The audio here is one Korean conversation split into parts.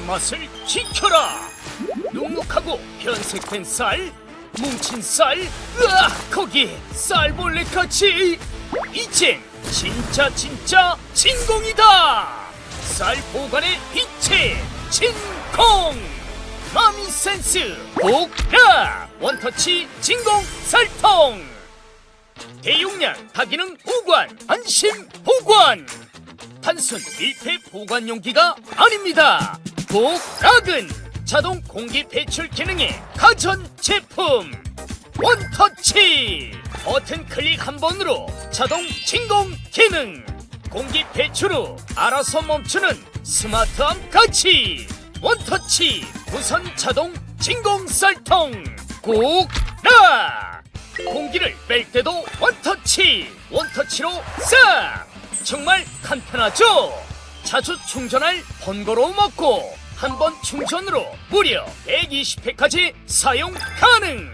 단맛을 지켜라! 눅눅하고 변색된 쌀 뭉친 쌀 으아! 거기 쌀벌레같이! 이젠 진짜 진짜 진공이다! 쌀 보관의 빛의 진공! 마미센스 복라 원터치 진공 쌀통! 대용량 다기능 보관 안심 보관! 단순 밀폐 보관 용기가 아닙니다 복락은 자동 공기 배출 기능의 가전 제품. 원터치! 버튼 클릭 한 번으로 자동 진공 기능. 공기 배출 후 알아서 멈추는 스마트함 같이 원터치 무선 자동 진공 쌀통. 꼭라 공기를 뺄 때도 원터치 원터치로 싹! 정말 간편하죠 자주 충전할 번거로움 없고 한 번 충전으로 무려 120회까지 사용 가능.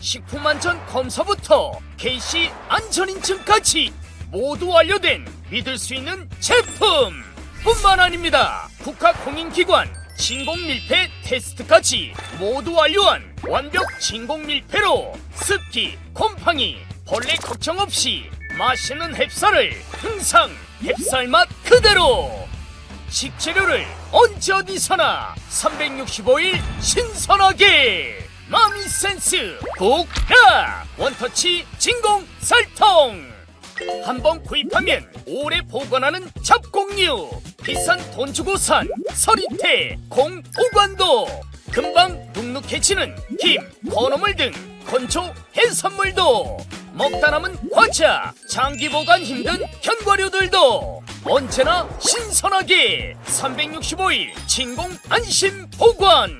식품안전 검사부터 KC 안전인증까지 모두 완료된 믿을 수 있는 제품 뿐만 아닙니다. 국가공인기관 진공밀폐 테스트까지 모두 완료한 완벽 진공밀폐로 습기, 곰팡이, 벌레 걱정 없이 맛있는 햅쌀을 항상 햅쌀 맛 그대로 식재료를 언제 어디서나 365일 신선하게 마미센스 국라 원터치 진공 쌀통. 한 번 구입하면 오래 보관하는 잡곡류 비싼 돈 주고 산 서리태 공 보관도 금방 눅눅해지는 김 건어물 등 건조 해산물도 먹다 남은 과자 장기 보관 힘든 견과류들도 언제나 신선하게. 365일 진공 안심 보관.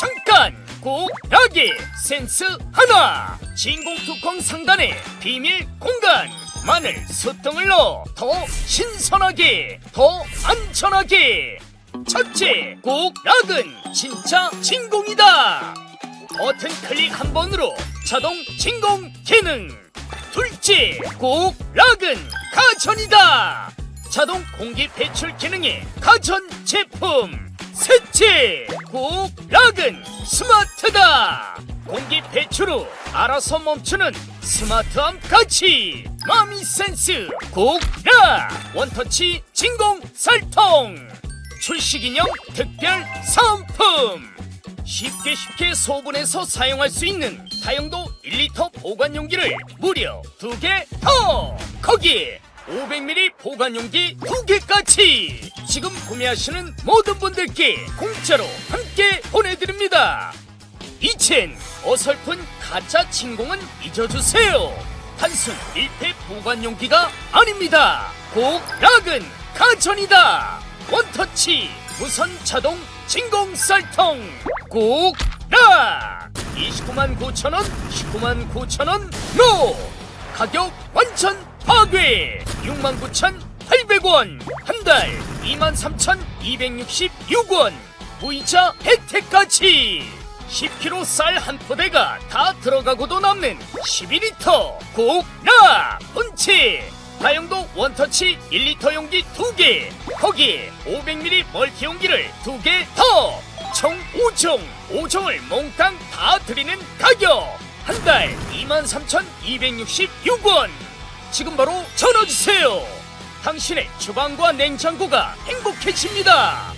잠깐 꼭 약의 센스 하나. 진공 뚜껑 상단에 비밀 공간. 마늘 숯등을 넣어 더 신선하게 더 안전하게. 첫째 꼭 약은 진짜 진공이다. 버튼 클릭 한 번으로 자동 진공 기능. 둘째 꼭 락은 가전이다 자동 공기 배출 기능의 가전 제품. 셋째 꼭 락은 스마트다. 공기 배출 후 알아서 멈추는 스마트함 같이 마미 센스 꼭라 원터치 진공 쌀통. 출시 기념 특별 상품. 쉽게 쉽게 소분해서 사용할 수 있는 다용도 1리터 보관 용기를 무려 두 개 더! 거기에 500ml 보관 용기 두 개까지 지금 구매하시는 모든 분들께 공짜로 함께 보내드립니다. 이젠 어설픈 가짜 진공은 잊어주세요. 단순 밀폐 보관 용기가 아닙니다. 꼭 락은 가전이다. 원터치 무선 자동 진공 쌀통 꼭 락! 29만 9천 원, 19만 9천 원, 노! 가격 완전 파괴! 6만 9천 800원, 한 달 2만 3천 266원, 무이자 혜택까지! 10kg 쌀 한 포대가 다 들어가고도 남는 12리터 꼭라 본체 다용도 원터치 1리터 용기 2개. 거기에 500ml 멀티 용기를 2개 더. 총 5종. 5종을 몽땅 다 드리는 가격. 한 달 23,266원 지금 바로 전화주세요. 당신의 주방과 냉장고가 행복해집니다